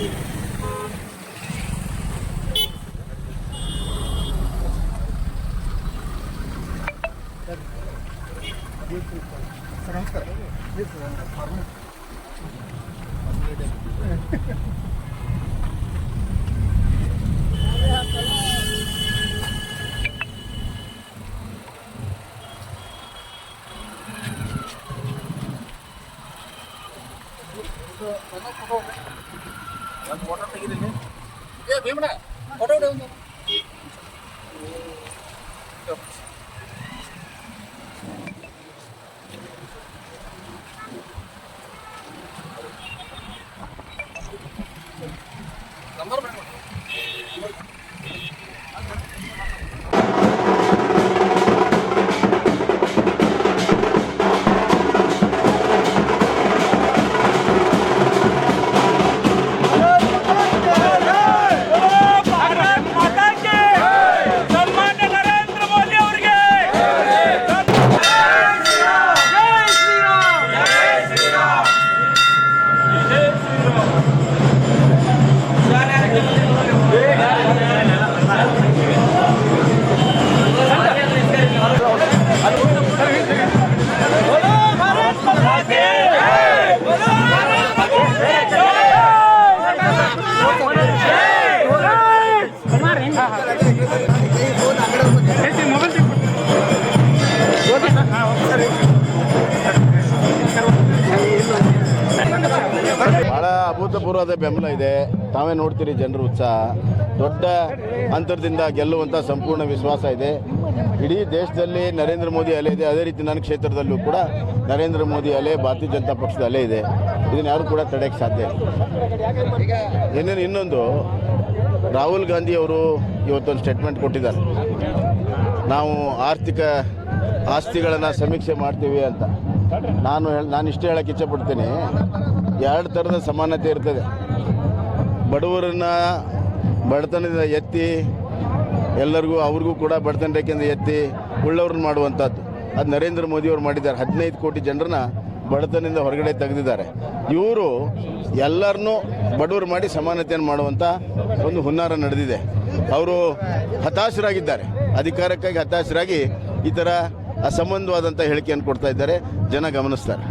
この子供 ഞാൻ ഫോട്ടോ ഏ ഭീമണ ഫോട്ടോ എടുക്കുന്നു ಅಭೂತಪೂರ್ವದ ಬೆಂಬಲ ಇದೆ. ತಾವೇ ನೋಡ್ತೀರಿ ಜನರ ಉತ್ಸಾಹ. ದೊಡ್ಡ ಅಂತರದಿಂದ ಗೆಲ್ಲುವಂಥ ಸಂಪೂರ್ಣ ವಿಶ್ವಾಸ ಇದೆ. ಇಡೀ ದೇಶದಲ್ಲಿ ನರೇಂದ್ರ ಮೋದಿ ಅಲೆ ಇದೆ. ಅದೇ ರೀತಿ ನನ್ನ ಕ್ಷೇತ್ರದಲ್ಲೂ ಕೂಡ ನರೇಂದ್ರ ಮೋದಿ ಅಲೆ, ಭಾರತೀಯ ಜನತಾ ಪಕ್ಷದ ಅಲೆ ಇದೆ. ಇದನ್ನು ಯಾರು ಕೂಡ ತಡೆಯಕ್ಕೆ ಸಾಧ್ಯ ಇನ್ನೇನು, ಇನ್ನೊಂದು, ರಾಹುಲ್ ಗಾಂಧಿ ಅವರು ಇವತ್ತೊಂದು ಸ್ಟೇಟ್ಮೆಂಟ್ ಕೊಟ್ಟಿದ್ದಾರೆ. ನಾವು ಆರ್ಥಿಕ ಆಸ್ತಿಗಳನ್ನು ಸಮೀಕ್ಷೆ ಮಾಡ್ತೀವಿ ಅಂತ. ನಾನು ನಾನು ಇಷ್ಟೇ ಹೇಳಕ್ಕೆ ಇಚ್ಛೆಪಡ್ತೀನಿ ಎರಡು ಥರದ ಸಮಾನತೆ ಇರ್ತದೆ. ಬಡವರನ್ನ ಬಡತನದಿಂದ ಎತ್ತಿ, ಎಲ್ಲರಿಗೂ, ಅವ್ರಿಗೂ ಕೂಡ ಬಡತನ ರೇಖೆಯಿಂದ ಎತ್ತಿ ಉಳ್ಳವ್ರನ್ನ ಮಾಡುವಂಥದ್ದು. ಅದು ನರೇಂದ್ರ ಮೋದಿಯವರು ಮಾಡಿದ್ದಾರೆ. ಹದಿನೈದು ಕೋಟಿ ಜನರನ್ನ ಬಡತನದಿಂದ ಹೊರಗಡೆ ತೆಗೆದಿದ್ದಾರೆ. ಇವರು ಎಲ್ಲರನ್ನೂ ಬಡವರು ಮಾಡಿ ಸಮಾನತೆಯನ್ನು ಮಾಡುವಂಥ ಒಂದು ಹುನ್ನಾರ ನಡೆದಿದೆ. ಅವರು ಹತಾಶರಾಗಿದ್ದಾರೆ. ಅಧಿಕಾರಕ್ಕಾಗಿ ಹತಾಶರಾಗಿ ಈ ಥರ ಅಸಂಬಂಧವಾದಂಥ ಹೇಳಿಕೆಯನ್ನು ಕೊಡ್ತಾ ಇದ್ದಾರೆ. ಜನ ಗಮನಿಸ್ತಾರೆ.